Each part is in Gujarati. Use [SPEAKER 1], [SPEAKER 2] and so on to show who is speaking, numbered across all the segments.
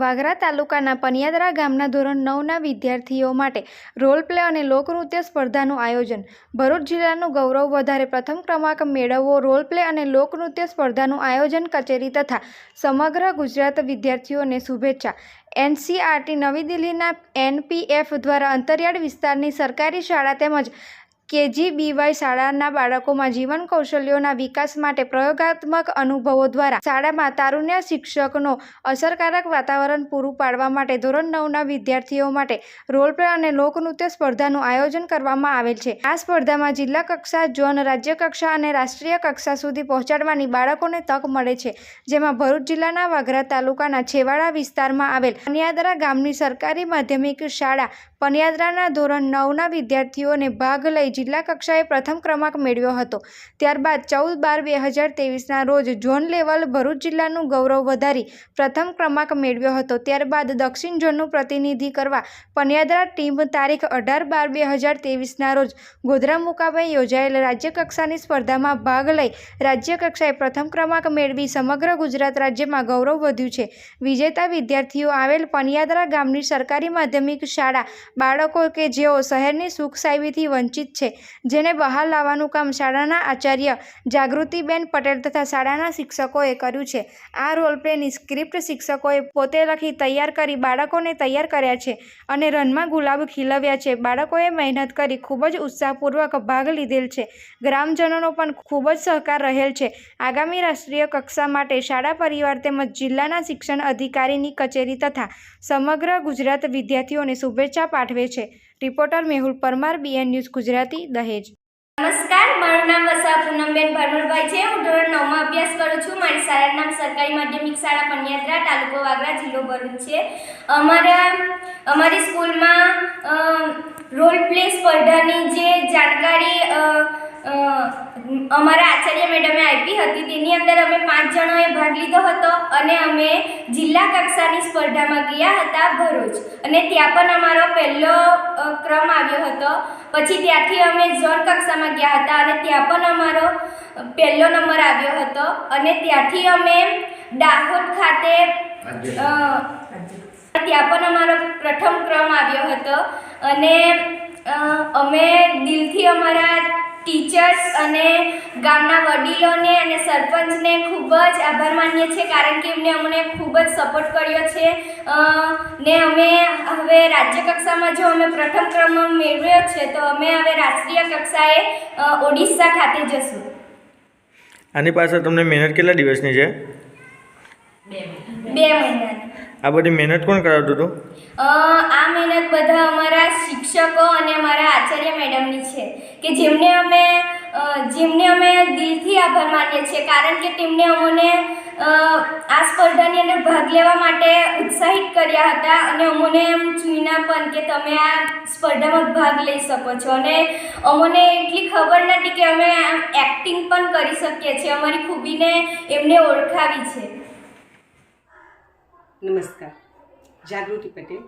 [SPEAKER 1] વાગરા તાલુકાના પનિયાદરા ગામના ધોરણ નવના વિદ્યાર્થીઓ માટે રોલ પ્લે અને લોકનૃત્ય સ્પર્ધાનું આયોજન. ભરૂચ જિલ્લાનું ગૌરવ વધારે પ્રથમ ક્રમાંક મેળવવો, રોલ પ્લે અને લોકનૃત્ય સ્પર્ધાનું આયોજન કચેરી તથા સમગ્ર ગુજરાત વિદ્યાર્થીઓને શુભેચ્છા. એનસીઆરટી નવી દિલ્હીના એનપીએફ દ્વારા અંતરિયાળ વિસ્તારની સરકારી શાળા તેમજ કેજીબીવાય શાળાના બાળકોમાં જીવન કૌશલ્યોના વિકાસ માટે પ્રયોગાત્મક અનુભવો દ્વારા શાળામાં તારુણ્ય શિક્ષકનો અસરકારક વાતાવરણ પૂરું પાડવા માટે ધોરણ નવના વિદ્યાર્થીઓ માટે રોલ અને લોકનૃત્ય સ્પર્ધાનું આયોજન કરવામાં આવેલ છે. આ સ્પર્ધામાં જિલ્લા કક્ષા, ઝોન, રાજ્ય કક્ષા અને રાષ્ટ્રીય કક્ષા સુધી પહોંચાડવાની બાળકોને તક મળે છે. જેમાં ભરૂચ જિલ્લાના વાઘરા તાલુકાના છેવાડા વિસ્તારમાં આવેલ પનિયાદરા ગામની સરકારી માધ્યમિક શાળા પનિયાદરાના ધોરણ નવના વિદ્યાર્થીઓને ભાગ લઈ જિલ્લા કક્ષાએ પ્રથમ ક્રમાંક મેળવ્યો હતો. ત્યારબાદ ચૌદ બાર બે હજાર તેવીસના રોજ ઝોન લેવલ ભરૂચ જિલ્લાનું ગૌરવ વધારી પ્રથમ ક્રમાંક મેળવ્યો હતો. ત્યારબાદ દક્ષિણ ઝોનનું પ્રતિનિધિ કરવા પનિયાદરા ટીમ તારીખ અઢાર બાર બે હજાર તેવીસના રોજ ગોધરા મુકામે યોજાયેલ રાજ્ય કક્ષાની સ્પર્ધામાં ભાગ લઈ રાજ્ય કક્ષાએ પ્રથમ ક્રમાંક મેળવી સમગ્ર ગુજરાત રાજ્યમાં ગૌરવ વધ્યું છે. વિજેતા વિદ્યાર્થીઓ આવેલ પનિયાદરા ગામની સરકારી માધ્યમિક શાળા બાળકો કે જેઓ શહેરની સુખ સાહેબીથી વંચિત છે જેને બહાર લાવવાનું કામ શાળાના આચાર્ય જાગૃતિબેન પટેલ તથા શાળાના શિક્ષકોએ કર્યું છે. આ રોલ પ્લેની સ્ક્રિપ્ટ શિક્ષકોએ પોતે લખી તૈયાર કરી બાળકોને તૈયાર કર્યા છે અને રનમાં ગુલાબ ખીલવ્યા છે. બાળકોએ મહેનત કરી ખૂબ જ ઉત્સાહપૂર્વક ભાગ લીધેલ છે. ગ્રામજનોનો પણ ખૂબ જ સહકાર રહેલ છે. આગામી રાષ્ટ્રીય કક્ષા માટે શાળા પરિવાર તેમજ જિલ્લાના શિક્ષણ અધિકારીની કચેરી તથા સમગ્ર ગુજરાત વિદ્યાર્થીઓને શુભેચ્છા પાઠવે છે. Reporter Mehul Parmar BN news Gujarati. Dahej.
[SPEAKER 2] નમસ્કાર, મારું નામ વસા પૂનમબેન ભરમરભાઈ છે. હું ધોરણ નવમાં અભ્યાસ કરું છું. મારી શાળાનું નામ સરકારી માધ્યમિક શાળા પન્યાદરા તાલુકો વાગરા, જિલ્લો ભરૂચ છે. અમારા, અમારી સ્કૂલમાં રોલ પ્લે સ્પર્ધાની જે જાણકારી અમારા આચાર્ય મેડમે આપી હતી, તેની અંદર અમે પાંચ જણોએ ભાગ લીધો હતો અને અમે જિલ્લા કક્ષાની સ્પર્ધામાં ગયા હતા ભરૂચ. અને ત્યાં પણ અમારો પહેલો ક્રમ આવ્યો હતો. પછી ત્યાંથી અમે ઝોન કક્ષામાં ગયા હતા અને ત્યાં પણ અમારો પહેલો નંબર આવ્યો હતો. અને ત્યાંથી અમે દાહોદ ખાતે ત્યાં પણ અમારો પ્રથમ ક્રમ આવ્યો હતો. અને અમે દિલથી અમારા ટીચર્સ અને ગામના વડીલોને અને સરપંચને ખૂબ જ આભાર માનીએ છીએ કારણ કે એમને અમને ખૂબ જ સપોર્ટ કર્યો છે. ને અમે હવે રાજ્ય કક્ષામાં જો અમે પ્રથમ ક્રમ મેળવ્યો છે તો અમે હવે રાષ્ટ્રીય કક્ષાએ ઓડિશા ખાતે જશું.
[SPEAKER 3] આની પાછળ તમને મહેનત કેટલા દિવસની છે?
[SPEAKER 2] બે મહિનાની
[SPEAKER 3] આ બધી મહેનત કોણ કરાવતું હતું?
[SPEAKER 2] આ મહેનત બધા અમારા શિક્ષકો અને અમારા આચાર્ય મેડમની છે, કે જેમને અમે જેમને અમે દિલથી આભાર માનીએ છીએ, કારણ કે તેમણે અમને આ સ્પર્ધાની અંદર ભાગ લેવા માટે ઉત્સાહિત કર્યા હતા અને અમને એમ ચૂના પણ કે તમે આ સ્પર્ધામાં ભાગ લઈ શકો છો. અને અમને એટલી ખબર નથી કે અમે એક્ટિંગ પણ કરી શકીએ છીએ. અમારી ખૂબીને એમને ઓળખાવી છે.
[SPEAKER 4] નમસ્કાર. જાગૃતિ પટેલ,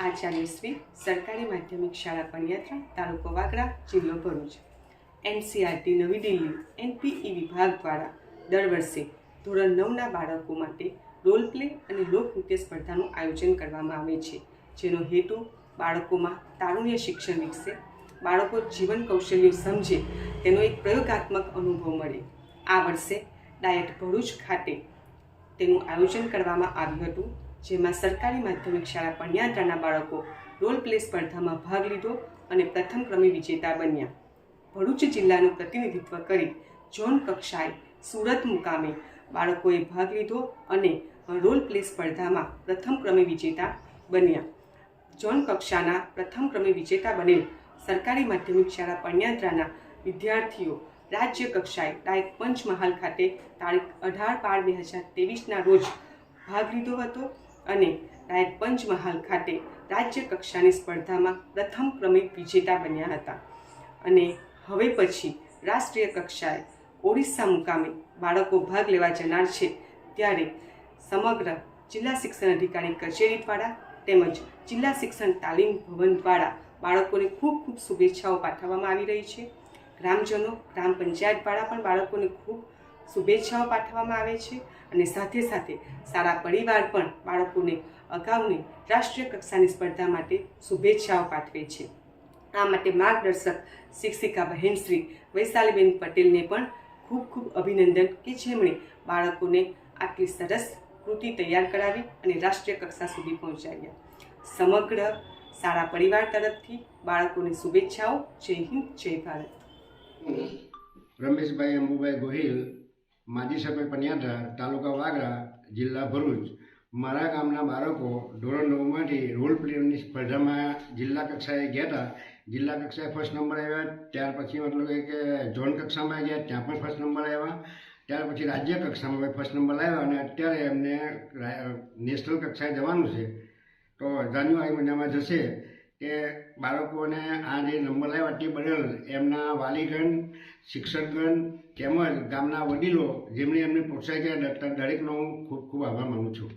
[SPEAKER 4] આચાર્ય શ્રી સરકારી માધ્યમિક શાળા પણયાત્રા તાલુકો વાગડા, જિલ્લો ભરૂચ. એનસીઆરટી નવી દિલ્હી, એનપીઈ વિભાગ દ્વારા દર વર્ષે ધોરણ નવના બાળકો માટે રોલ પ્લે અને લોકનૃત્ય સ્પર્ધાનું આયોજન કરવામાં આવે છે, જેનો હેતુ બાળકોમાં તારુણ્ય શિક્ષણ વિકસે, બાળકો જીવન કૌશલ્યો સમજે, તેનો એક પ્રયોગાત્મક અનુભવ મળે. આ વર્ષે ડાયટ ભરૂચ ખાતે તેનું આયોજન કરવામાં આવ્યું હતું, જેમાં સરકારી માધ્યમિક શાળા પણ્યાત્રાના બાળકો રોલ પ્લે સ્પર્ધામાં ભાગ લીધો અને પ્રથમ ક્રમે વિજેતા બન્યા. ભરૂચ જિલ્લાનું પ્રતિનિધિત્વ કરી ઝોન કક્ષાએ સુરત મુકામે બાળકોએ ભાગ લીધો અને રોલ પ્લે સ્પર્ધામાં પ્રથમ ક્રમે વિજેતા બન્યા. ઝોન કક્ષાના પ્રથમ ક્રમે વિજેતા બનેલ સરકારી માધ્યમિક શાળા પણ્યાત્રાના વિદ્યાર્થીઓ રાજ્ય કક્ષાએ તારીખ પંચમહાલ ખાતે તારીખ અઢાર બાર બે હજાર તેવીસના રોજ ભાગ લીધો હતો અને તારીખ પંચમહાલ ખાતે રાજ્ય કક્ષાની સ્પર્ધામાં પ્રથમ ક્રમિક વિજેતા બન્યા હતા. અને હવે પછી રાષ્ટ્રીય કક્ષાએ ઓડિશા મુકામે બાળકો ભાગ લેવા જનાર છે ત્યારે સમગ્ર જિલ્લા શિક્ષણ અધિકારી કચેરી દ્વારા તેમજ જિલ્લા શિક્ષણ તાલીમ ભવન દ્વારા બાળકોને ખૂબ ખૂબ શુભેચ્છાઓ પાઠવવામાં આવી રહી છે. ગ્રામજનો, ગ્રામ પંચાયત દ્વારા પણ બાળકોને ખૂબ શુભેચ્છાઓ પાઠવવામાં આવે છે અને સાથે સાથે સારા પરિવાર પણ બાળકોને અગાઉની રાષ્ટ્રીય કક્ષાની સ્પર્ધા માટે શુભેચ્છાઓ પાઠવે છે. આ માટે માર્ગદર્શક શિક્ષિકા બહેનશ્રી વૈશાલીબેન પટેલને પણ ખૂબ ખૂબ અભિનંદન કે જેમણે બાળકોને આટલી સરસ કૃતિ તૈયાર કરાવી અને રાષ્ટ્રીય કક્ષા સુધી પહોંચાડ્યા. સમગ્ર સારા પરિવાર તરફથી બાળકોને શુભેચ્છાઓ. જય હિન્દ, જય ભારત.
[SPEAKER 5] રમેશભાઈ અંબુભાઈ ગોહિલ, માજી સરપંચ પનિયાત્રા તાલુકા વાગરા, જિલ્લા ભરૂચ. મારા ગામના બાળકો ધોરણ નવમાંથી રોલ પ્લેની સ્પર્ધામાં જિલ્લા કક્ષાએ ગયા હતા. જિલ્લા કક્ષાએ ફર્સ્ટ નંબર આવ્યા, ત્યાર પછી મતલબ કે ઝોન કક્ષામાં ગયા, ત્યાં પણ ફર્સ્ટ નંબર આવ્યા. ત્યાર પછી રાજ્ય કક્ષામાં ફર્સ્ટ નંબર લાવ્યા અને અત્યારે એમને નેશનલ કક્ષાએ જવાનું છે. તો જાન્યુઆરી મહિનામાં જશે કે બાળકોને આ જે નંબર લાવ્યા તે બદલ એમના વાલીગણ, શિક્ષકગણ તેમજ ગામના વડીલો જેમણે એમને પ્રોત્સાહિત કર્યા દરેકનો હું ખૂબ ખૂબ આભાર માનું છું.